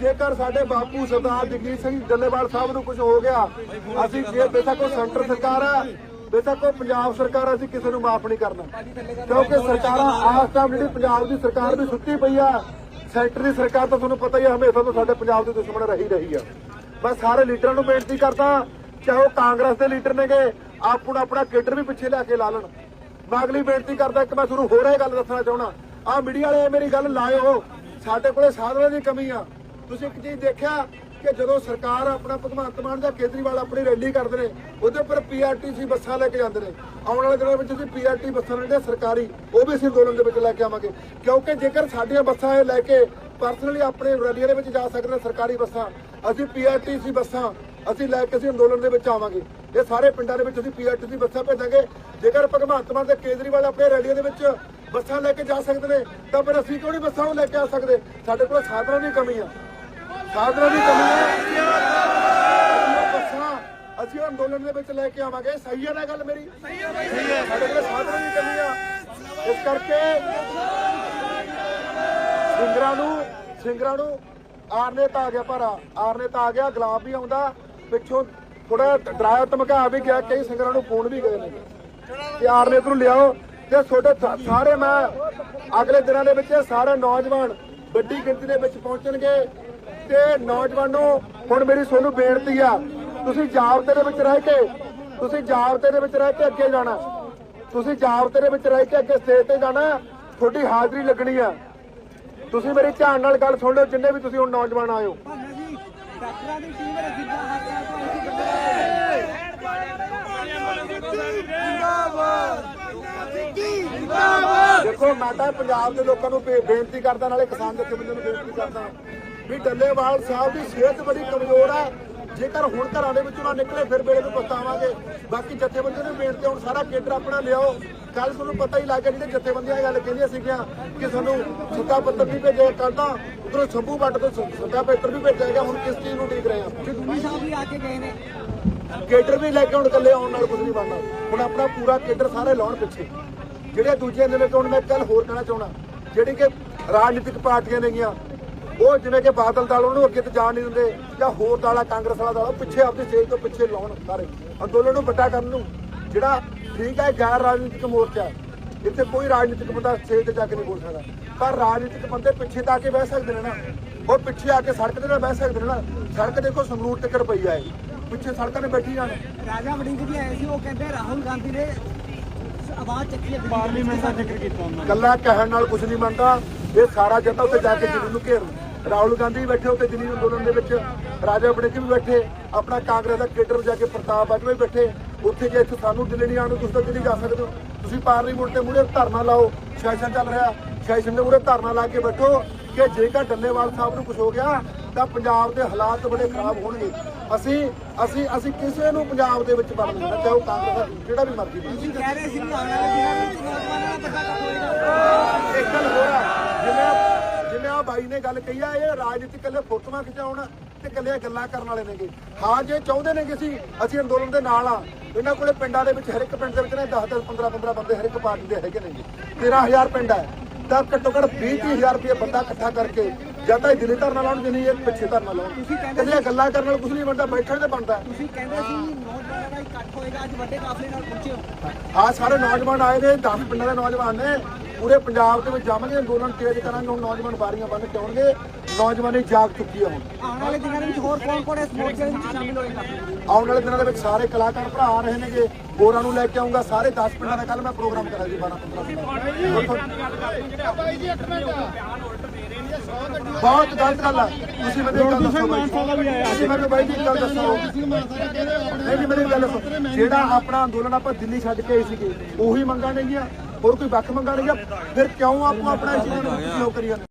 ਜੇਕਰ ਸਾਡੇ ਬਾਪੂ ਸਰਦਾਰ ਜਗਜੀਤ ਸਿੰਘ ਡੱਲੇਵਾਲ ਸਾਹਿਬ ਨੂੰ ਕੁਝ ਹੋ ਗਿਆ, ਅਸੀਂ ਜੇ ਬੇਸ਼ੱਕ ਉਹ ਸੈਂਟਰ ਸਰਕਾਰ ਹੈ ਬੇਸ਼ੱਕ ਉਹ ਪੰਜਾਬ ਸਰਕਾਰ ਅਸੀਂ ਕਿਸੇ ਨੂੰ ਮਾਫ ਨਹੀਂ ਕਰਨਾ। ਕਿਉਂਕਿ ਸਰਕਾਰਾਂ ਆਸ ਟਾਈਮ ਜਿਹੜੀ ਪੰਜਾਬ ਦੀ ਸਰਕਾਰ ਵੀ ਸੁੱਤੀ ਪਈ ਆ, ਸੈਂਟਰ ਦੀ ਸਰਕਾਰ ਤਾਂ ਤੁਹਾਨੂੰ ਪਤਾ ਹੀ ਹੈ ਹਮੇਸ਼ਾ ਤੋਂ ਸਾਡੇ ਪੰਜਾਬ ਦੇ ਦੁਸ਼ਮਣ ਰਹੀ ਰਹੀ ਆ। ਮੈਂ ਸਾਰੇ ਲੀਡਰਾਂ ਨੂੰ ਬੇਨਤੀ ਕਰਦਾ, ਚਾਹੇ ਉਹ ਕਾਂਗਰਸ ਦੇ ਲੀਡਰ ਨੇਗੇ, ਆਪਣਾ ਆਪਣਾ ਕੇਡਰ ਵੀ ਪਿੱਛੇ ਲਿਆ ਕੇ ਲਾ ਲੈਣ। ਮੈਂ ਅਗਲੀ ਬੇਨਤੀ ਕਰਦਾ, ਇੱਕ ਮੈਂ ਤੁਹਾਨੂੰ ਹੋਰ ਇਹ ਗੱਲ ਦੱਸਣਾ ਚਾਹਣਾ ਆ ਮੀਡੀਆ ਵਾਲੇ ਮੇਰੀ ਗੱਲ ਲਾਇਓ, ਸਾਡੇ ਕੋਲੇ ਸਾਧਨਾਂ ਦੀ ਕਮੀ ਆ। ਤੁਸੀਂ ਇੱਕ ਚੀਜ਼ ਦੇਖਿਆ ਕਿ ਜਦੋਂ ਸਰਕਾਰ ਆਪਣਾ ਭਗਵੰਤ ਮਾਨ ਜਾਂ ਕੇਜਰੀਵਾਲ ਆਪਣੀ ਰੈਲੀ ਕਰਦੇ ਨੇ, ਉਹਦੇ ਉੱਪਰ ਪੀਆਰਟੀਸੀ ਬੱਸਾਂ ਲੈ ਕੇ ਜਾਂਦੇ ਨੇ। ਆਉਣ ਵਾਲੇ ਦਿਨਾਂ ਵਿੱਚ ਅਸੀਂ ਪੀਆਰਟੀ ਬੱਸਾਂ ਜਿਹੜੀਆਂ ਸਰਕਾਰੀ, ਉਹ ਵੀ ਅਸੀਂ ਅੰਦੋਲਨ ਦੇ ਵਿੱਚ ਲੈ ਕੇ ਆਵਾਂਗੇ। ਕਿਉਂਕਿ ਜੇਕਰ ਸਾਡੀਆਂ ਬੱਸਾਂ ਇਹ ਲੈ ਕੇ ਪਰਸਨਲੀ ਆਪਣੇ ਰੈਲੀਆਂ ਦੇ ਵਿੱਚ ਜਾ ਸਕਦੇ ਨੇ ਸਰਕਾਰੀ ਬੱਸਾਂ, ਅਸੀਂ ਪੀਆਰਟੀਸੀ ਬੱਸਾਂ ਅਸੀਂ ਲੈ ਕੇ ਅਸੀਂ ਅੰਦੋਲਨ ਦੇ ਵਿੱਚ ਆਵਾਂਗੇ। ਇਹ ਸਾਰੇ ਪਿੰਡਾਂ ਦੇ ਵਿੱਚ ਅਸੀਂ ਪੀਆਰਟੀਸੀ ਬੱਸਾਂ ਭੇਜਾਂਗੇ। ਜੇਕਰ ਭਗਵੰਤ ਮਾਨ ਤੇ ਕੇਜਰੀਵਾਲ ਆਪਣੇ ਰੈਲੀਆਂ ਦੇ ਵਿੱਚ ਬੱਸਾਂ ਲੈ ਕੇ ਜਾ ਸਕਦੇ ਨੇ, ਤਾਂ ਫਿਰ ਅਸੀਂ ਕਿਉਂ ਨਹੀਂ ਬੱਸਾਂ ਨੂੰ ਲੈ ਕੇ ਆ ਸਕਦੇ? ਸਾਡੇ ਕੋਲ ਸਾਧਨਾਂ ਦੀ ਕਮੀ ਆ। ਸਾਧਨਾਂ ਦੀ ਕਮੀ ਹੈ। ਅਸੀਂ ਬੱਸਾਂ ਅੰਦੋਲਨ ਦੇ ਵਿੱਚ ਲੈ ਕੇ ਆਵਾਂਗੇ। ਸਹੀ ਹੈ ਨਾ ਗੱਲ ਮੇਰੀ? ਸਹੀ ਹੈ ਸਾਡੇ ਕੋਲ ਸਾਧਨਾਂ ਦੀ ਕਮੀ ਆ ਇਸ ਕਰਕੇ ਸਿੰਗਰਾਂ ਨੂੰ ਸਿੰਗਰਾਂ ਨੂੰ ਆਰਨੇ ਤਾਂ ਆ ਗਿਆ ਪਰ ਆਰਨੇ ਤਾਂ ਆ ਗਿਆ ਗੁਲਾਬ ਵੀ ਆਉਂਦਾ। ਪਿੱਛੋਂ ਥੋੜਾ ਡਰਾਇਆ ਧਮਕਾ ਵੀ ਗਿਆ ਕਈ ਸਿੰਗਰਾਂ ਨੂੰ ਫੋਨ ਵੀ ਗਏ ਨੇ। ਤੇ ਆਰਨੇ ਤੋਂ ਲਿਆਓ। ਤੇ ਤੁਹਾਡੇ ਸਾਰੇ ਮੈਂ ਅਗਲੇ ਦਿਨਾਂ ਦੇ ਵਿੱਚ ਸਾਰੇ ਨੌਜਵਾਨ ਵੱਡੀ ਗਿਣਤੀ ਦੇ ਵਿੱਚ ਪਹੁੰਚਣਗੇ। ਤੇ ਨੌਜਵਾਨੋ, ਹੁਣ ਮੇਰੀ ਤੁਹਾਨੂੰ ਬੇਨਤੀ ਆ, ਤੁਸੀਂ ਜਾਬਤੇ ਦੇ ਵਿੱਚ ਰਹਿ ਕੇ, ਤੁਸੀਂ ਜਾਬਤੇ ਦੇ ਵਿੱਚ ਰਹਿ ਕੇ ਅੱਗੇ ਜਾਣਾ। ਤੁਸੀਂ ਜਾਬਤੇ ਦੇ ਵਿੱਚ ਰਹਿ ਕੇ ਅੱਗੇ ਸਟੇਜ ਤੇ ਜਾਣਾ, ਤੁਹਾਡੀ ਹਾਜ਼ਰੀ ਲੱਗਣੀ ਆ। ਤੁਸੀਂ ਮੇਰੀ ਧਿਆਨ ਨਾਲ ਗੱਲ ਸੁਣ ਲਿਓ, ਜਿੰਨੇ ਵੀ ਤੁਸੀਂ ਹੁਣ ਨੌਜਵਾਨ ਆਇਓ ਡਾਕਟਰਾਂ ਦੀ ਟੀਮ ਰਜਿੰਦਾ ਹੱਥਾਂ ਤੋਂ ਅਸੀਂ ਦੇਖੋ, ਮੈਂ ਤਾਂ ਪੰਜਾਬ ਦੇ ਲੋਕਾਂ ਨੂੰ ਬੇਨਤੀ ਕਰਦਾ, ਨਾਲੇ ਕਿਸਾਨ ਜਥੇਬੰਦੀਆਂ ਨੂੰ ਬੇਨਤੀ ਕਰਦਾ। ਵੀ ਡੱਲੇਵਾਲ ਸਾਹਿਬ ਦੀ ਸਿਹਤ ਬੜੀ ਕਮਜ਼ੋਰ ਆ। ਜੇਕਰ ਹੁਣ ਘਰਾਂ ਦੇ ਵਿੱਚੋਂ ਨਾ ਨਿਕਲੇ ਫਿਰ ਵੇਲੇ ਨੂੰ ਪਛਤਾਵਾਂਗੇ। ਬਾਕੀ ਜਥੇਬੰਦੀਆਂ ਨੂੰ ਬੇਨਤੀ ਹੁਣ ਸਾਰਾ ਕੇਡਰ ਆਪਣਾ ਲਿਆਓ। ਕੱਲ ਤੁਹਾਨੂੰ ਪਤਾ ਹੀ ਲੱਗ ਗਿਆ ਜਿਹੜੇ ਜਥੇਬੰਦੀਆਂ ਗੱਲ ਕਹਿੰਦੀਆਂ ਸੀਗੀਆਂ ਕਿ ਸਾਨੂੰ ਸੱਤਾ ਪੱਤਰ ਵੀ ਭੇਜਿਆ ਕੱਲ ਤਾਂ ਉਧਰੋਂ ਸ਼ੰਭੂ ਵੱਟ ਤੋਂ ਸੱਤਾ ਪੱਤਰ ਵੀ ਭੇਜਿਆ ਗਿਆ ਹੁਣ ਕਿਸ ਚੀਜ਼ ਨੂੰ ਉਡੀਕ ਰਹੇ ਆ ਜਗੂਨੀ ਸਾਹਿਬ ਵੀ ਆ ਕੇ ਗਏ ਨੇ। ਕੇਡਰ ਵੀ ਲੈ ਕੇ ਹੁਣ ਇਕੱਲੇ ਆਉਣ ਨਾਲ ਕੁਝ ਨਹੀਂ ਬਣਨਾ ਹੁਣ ਆਪਣਾ ਪੂਰਾ ਕੇਡਰ ਸਾਰੇ ਲਾਉਣ ਪਿੱਛੇ। ਜਿਹੜੇ ਦੂਜੇ ਕਿ ਹੁਣ ਮੈਂ ਕੱਲ ਹੋਰ ਕਹਿਣਾ ਚਾਹਣਾ ਜਿਹੜੀ ਕਿ ਰਾਜਨੀਤਿਕ ਪਾਰਟੀਆਂ ਨੇਗੀਆਂ ਉਹ ਜਿਵੇਂ ਕਿ ਬਾਦਲ ਦਲ ਉਹਨੂੰ ਅੱਗੇ ਤੇ ਜਾਣ ਨਹੀਂ ਦਿੰਦੇ ਜਾਂ ਹੋਰ ਦਾਲਾ ਕਾਂਗਰਸ ਵਾਲਾ ਦਾਲਾ ਪਿੱਛੇ ਆਪਣੀ ਸਟੇਜ ਤੋਂ ਪਿੱਛੇ ਲਾਉਣ ਸਾਰੇ। ਅੰਦੋਲਨ ਨੂੰ ਵੱਡਾ ਕਰਨ ਨੂੰ ਜਿਹੜਾ ਠੀਕ ਹੈ ਗੈਰ ਰਾਜਨੀਤਿਕ ਮੋਰਚਾ ਇੱਥੇ ਕੋਈ ਰਾਜਨੀਤਿਕ ਬੰਦਾ ਸਟੇਜ ਤੇ ਜਾ ਕੇ ਨਹੀਂ ਬੋਲ ਸਕਦਾ। ਪਰ ਰਾਜਨੀਤਿਕ ਬੰਦੇ ਪਿੱਛੇ ਤਾਂ ਆ ਕੇ ਬਹਿ ਸਕਦੇ ਨੇ ਨਾ। ਉਹ ਪਿੱਛੇ ਆ ਕੇ ਸੜਕ ਤੇ ਨਾ ਬਹਿ ਸਕਦੇ ਨੇ ਨਾ। ਸੜਕ ਦੇਖੋ ਸੰਗਰੂਰ ਤੱਕ ਪਈ ਆ ਇਹ ਪਿੱਛੇ ਸੜਕਾਂ ਤੇ ਬੈਠੀ ਜਾਣ। ਰਾਜਾ ਵੜਿੰਗ ਜੀ ਆਏ ਸੀ ਉਹ ਕਹਿੰਦੇ ਰਾਹੁਲ ਗਾਂਧੀ ਨੇ ਆਵਾਜ਼ ਚੱਕੀ ਹੈ। ਪਾਰਲੀਮੈਂਟ ਦਾ ਜ਼ਿਕਰ ਕੀਤਾ ਉਹਨਾਂ ਕੱਲਾ ਕਹਿਣ ਨਾਲ ਕੁਝ ਨਹੀਂ ਬਣਦਾ। ਇਹ ਸਾਰਾ ਜਨਤਾ ਉੱਤੇ ਜਾ ਕੇ ਦਿੱਲੀ ਨੂੰ ਘੇਰ ਰਾਹੁਲ ਗਾਂਧੀ ਵੀ ਬੈਠੇ ਉੱਤੇ ਦਿੱਲੀ ਅੰਦੋਲਨ ਦੇ ਵਿੱਚ ਰਾਜਾ ਵੜਿੰਗ ਵੀ ਬੈਠੇ ਆਪਣਾ ਕਾਂਗਰਸ ਦਾ ਕੇਡਰ ਜਾ ਕੇ ਪ੍ਰਤਾਪ ਬਾਜਵਾ ਵੀ ਬੈਠੇ। ਉੱਥੇ ਜੇ ਇੱਥੇ ਸਾਨੂੰ ਦਿੱਲੀ ਨਹੀਂ ਆਉਣ ਤੁਸੀਂ ਤਾਂ ਦਿੱਲੀ ਜਾ ਸਕਦੇ ਹੋ। ਤੁਸੀਂ ਪਾਰਲੀਮੈਂਟ ਤੇ ਮੂਹਰੇ ਧਰਨਾ ਲਾਓ ਸੈਸ਼ਨ ਚੱਲ ਰਿਹਾ। ਸੈਸ਼ਨ ਦੇ ਮੂਹਰੇ ਧਰਨਾ ਲਾ ਕੇ ਬੈਠੋ ਕਿ ਜੇਕਰ ਡੱਲੇਵਾਲ ਸਾਹਿਬ ਨੂੰ ਕੁਝ ਹੋ ਗਿਆ ਤਾਂ ਪੰਜਾਬ ਦੇ ਹਾਲਾਤ ਬੜੇ ਖਰਾਬ ਹੋਣਗੇ। ਅਸੀਂ ਅਸੀਂ ਅਸੀਂ ਕਿਸੇ ਨੂੰ ਪੰਜਾਬ ਦੇ ਵਿੱਚ ਵੜਨ ਨਹੀਂ ਚਾਹੇ ਉਹ ਕਾਂਗਰਸ ਦਾ ਜਿਹੜਾ ਵੀ ਮਰਜ਼ੀ ਬਣੇ। ਤੁਸੀਂ ਕਹਿ ਰਹੇ ਸੀ ਕਿ ਆਉਣ ਵਾਲੇ ਦਿਨਾਂ ਵਿੱਚ ਨੌਜਵਾਨਾਂ ਦਾ ਪਤਾ ਹੋਏਗਾ ਇੱਕ ਗੱਲ ਹੋਰ ਜਿਵੇਂ ਆ ਬਾਈ ਨੇ ਗੱਲ ਕਹੀ ਆ ਇਹ ਰਾਜਨੀਤਿਕ ਕੱਲੇ ਫੋਟੋਆਂ ਖਿਚਾਉਣ ਤੇ ਕੱਲੇ ਗੱਲਾਂ ਕਰਨ ਵਾਲੇ ਨੇਗੇ। ਹਾਂ ਜੇ ਚਾਹੁੰਦੇ ਨੇ ਕਿ ਅਸੀਂ ਅਸੀਂ ਅੰਦੋਲਨ ਦੇ ਨਾਲ ਆ। ਇਹਨਾਂ ਕੋਲੇ ਪਿੰਡਾਂ ਦੇ ਵਿੱਚ ਹਰ ਇੱਕ ਪਿੰਡ ਦੇ ਵਿੱਚ ਨੇ 10 10 15 15 ਬੰਦੇ ਹਰ ਇੱਕ ਪਾਰਟੀ ਦੇ ਹੈਗੇ ਨੇਗੇ। 13000 ਪਿੰਡ ਹੈ ਤਾਂ ਘੱਟੋ ਘੱਟ 20 30000 ਰੁਪਏ ਬੰਦਾ ਇਕੱਠਾ ਕਰਕੇ ਜਾਂ ਤਾਂ ਦਿੱਲੀ ਧਰਨਾ ਲਾਉਣ ਜਿੰਨੀ ਇਹ ਪਿੱਛੇ ਧਰਨਾ ਲਾਉਣ। ਤੁਸੀਂ ਕਹਿੰਦੇ ਗੱਲਾਂ ਕਰਨ ਨਾਲ ਕੁਝ ਨਹੀਂ ਬਣਦਾ ਬੈਠਣ ਤੇ ਬਣਦਾ। ਤੁਸੀਂ ਕਹਿੰਦੇ ਸੀ ਨੌਜਵਾਨਾਂ ਦਾ ਇਕੱਠ ਹੋਏਗਾ ਅੱਜ ਵੱਡੇ ਕਾਫਲੇ ਨਾਲ ਪਹੁੰਚੇ ਹੋ। ਆ ਸਾਰੇ ਨੌਜਵਾਨ ਆਏ ਨੇ 10 ਪਿੰਡਾਂ ਦੇ ਨੌਜਵਾਨ ਨੇ। ਪੂਰੇ ਪੰਜਾਬ ਦੇ ਵਿੱਚ ਜਾਵਾਂਗੇ ਅੰਦੋਲਨ ਤੇਜ਼ ਕਰਾਂਗੇ ਹੁਣ ਨੌਜਵਾਨ ਬਾਰੀਆਂ ਬੰਨ ਕੇ ਆਉਣਗੇ ਨੌਜਵਾਨੀ ਜਾਗ ਚੁੱਕੀ ਆ ਹੁਣ। ਆਉਣ ਵਾਲੇ ਦਿਨਾਂ ਦੇ ਵਿੱਚ ਹੋਰ ਕੌਣ ਕੌਣ ਇਸ ਮੋਰਚੇ ਵਿੱਚ ਸ਼ਾਮਿਲ ਹੋਏਗਾ? ਆਉਣ ਵਾਲੇ ਦਿਨਾਂ ਦੇ ਵਿੱਚ ਸਾਰੇ ਕਲਾਕਾਰ ਭਰਾ ਆ ਰਹੇ ਨੇਗੇ। ਹੋਰਾਂ ਨੂੰ ਲੈ ਕੇ ਆਉਂਗਾ ਸਾਰੇ 10 ਪਿੰਡਾਂ ਦਾ ਕੱਲ ਮੈਂ ਪ੍ਰੋਗਰਾਮ ਕਰਾਂ ਜੀ 12 15 ਬਹੁਤ ਗਲਤ ਗੱਲ ਆ। ਤੁਸੀਂ ਮੈਨੂੰ ਇੱਕ ਗੱਲ ਦੱਸੋ ਬਾਈ ਤੁਸੀਂ ਮੈਨੂੰ ਬਾਈ ਜੀ ਇੱਕ ਗੱਲ ਦੱਸੋ। ਨਹੀਂ ਜੀ ਮੇਰੀ ਗੱਲ ਦੱਸੋ। ਜਿਹੜਾ ਆਪਣਾ ਅੰਦੋਲਨ ਆਪਾਂ ਦਿੱਲੀ ਛੱਡ ਕੇ ਆਏ ਸੀਗੇ ਉਹੀ ਮੰਗਾਂ ਨੇਗੀਆਂ। ਹੋਰ ਕੋਈ ਵੱਖ ਮੰਗਾਂ ਨੇਗੀਆਂ ਫਿਰ ਕਿਉਂ ਆਪਾਂ ਆਪਣਾ ਇਸ ਚੀਜ਼